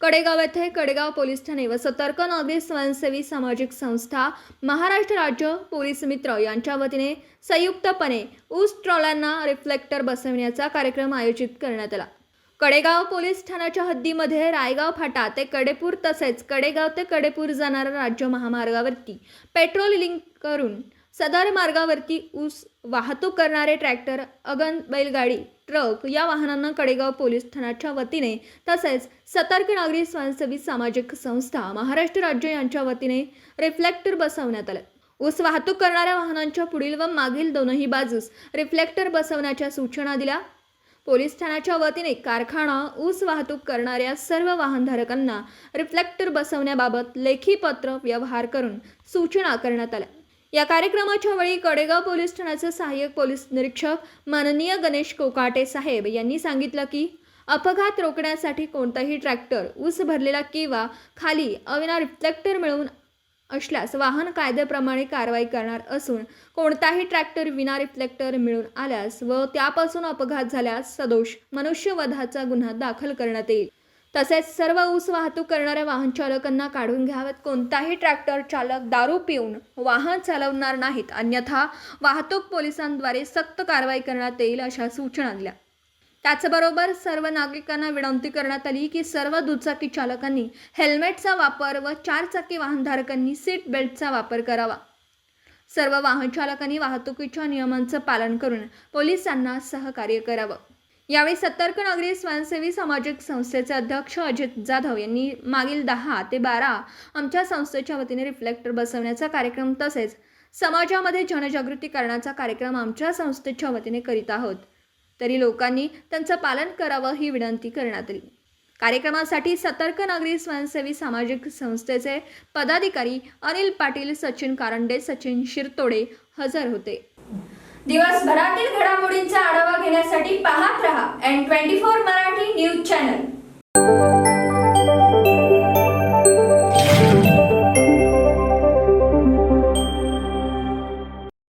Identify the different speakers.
Speaker 1: कडेगाव येथे कडेगाव पोलीस ठाणे व सतर्क नागरी स्वयंसेवी सामाजिक संस्था महाराष्ट्र राज्य पोलीस मित्र यांच्या वतीने संयुक्तपणे ऊस ट्रॉलांना रिफ्लेक्टर बसविण्याचा कार्यक्रम आयोजित करण्यात आला. कडेगाव पोलीस ठाण्याच्या हद्दीमध्ये रायगाव फाटा ते कडेपूर तसेच कडेगाव ते कडेपूर जाणाऱ्या राज्य महामार्गावरती पेट्रोल लिंक करून सदर मार्गावरती ऊस वाहतूक करणारे ट्रॅक्टर अगन बैलगाडी ट्रक या वाहनांना कडेगाव पोलीस ठाण्याच्या वतीने तसेच सतर्क नागरी स्वयंसेवी सामाजिक संस्था महाराष्ट्र राज्य यांच्या वतीने रिफ्लेक्टर बसवण्यात आले. ऊस वाहतूक करणाऱ्या वाहनांच्या पुढील व मागील दोनही बाजूस रिफ्लेक्टर बसवण्याच्या सूचना दिल्या. पोलीस ठाण्याच्या वतीने कारखाना ऊस वाहतूक करणाऱ्या सर्व वाहनधारकांना रिफ्लेक्टर बसवण्याबाबत लेखी पत्र व्यवहार करून सूचना करण्यात आल्या. या कार्यक्रमाच्या वेळी कडेगाव पोलीस ठाण्याचे सहाय्यक पोलीस निरीक्षक माननीय गणेश कोकाटे साहेब यांनी सांगितलं की अपघात रोखण्यासाठी कोणताही ट्रॅक्टर ऊस भरलेला किंवा खाली अविना रिफ्लेक्टर मिळवून असल्यास वाहन कायद्याप्रमाणे कारवाई करणार असून कोणताही ट्रॅक्टर विना रिफ्लेक्टर मिळून आल्यास व त्यापासून अपघात झाल्यास सदोष मनुष्यवधाचा गुन्हा दाखल करण्यात येईल. तसेच सर्व ऊस वाहतूक करणाऱ्या वाहन चालकांना काढून घ्यावेत. कोणताही ट्रॅक्टर चालक दारू पिऊन वाहन चालवणार नाहीत. अन्यथा वाहतूक पोलिसांद्वारे सक्त कारवाई करण्यात येईल अशा सूचना दिल्या. त्याचबरोबर सर्व नागरिकांना विनंती करण्यात आली की सर्व दुचाकी चालकांनी हेल्मेटचा वापर व चारचाकी वाहनधारकांनी सीट बेल्टचा वापर करावा. सर्व वाहन चालकांनी वाहतुकीच्या नियमांचं पालन करून पोलिसांना सहकार्य करावं. यावेळी सतर्क नगरी स्वयंसेवी सामाजिक संस्थेचे अध्यक्ष अजित जाधव यांनी मागील दहा ते बारा आमच्या संस्थेच्या वतीने रिफ्लेक्टर बसवण्याचा कार्यक्रम तसेच समाजामध्ये जनजागृती करण्याचा कार्यक्रम आमच्या संस्थेच्या वतीने करीत आहोत. तरी लोकांनी त्यांचं पालन करावं ही विनंती करण्यात आली. कार्यक्रमासाठी सतर्क नागरी स्वयंसेवी सामाजिक संस्थेचे पदाधिकारी अनिल पाटील सचिन कारंडे सचिन शिरतोडे हजर होते. दिवसभरातील घडामोडींचा पाहत रहा. N twenty four Marathi news channel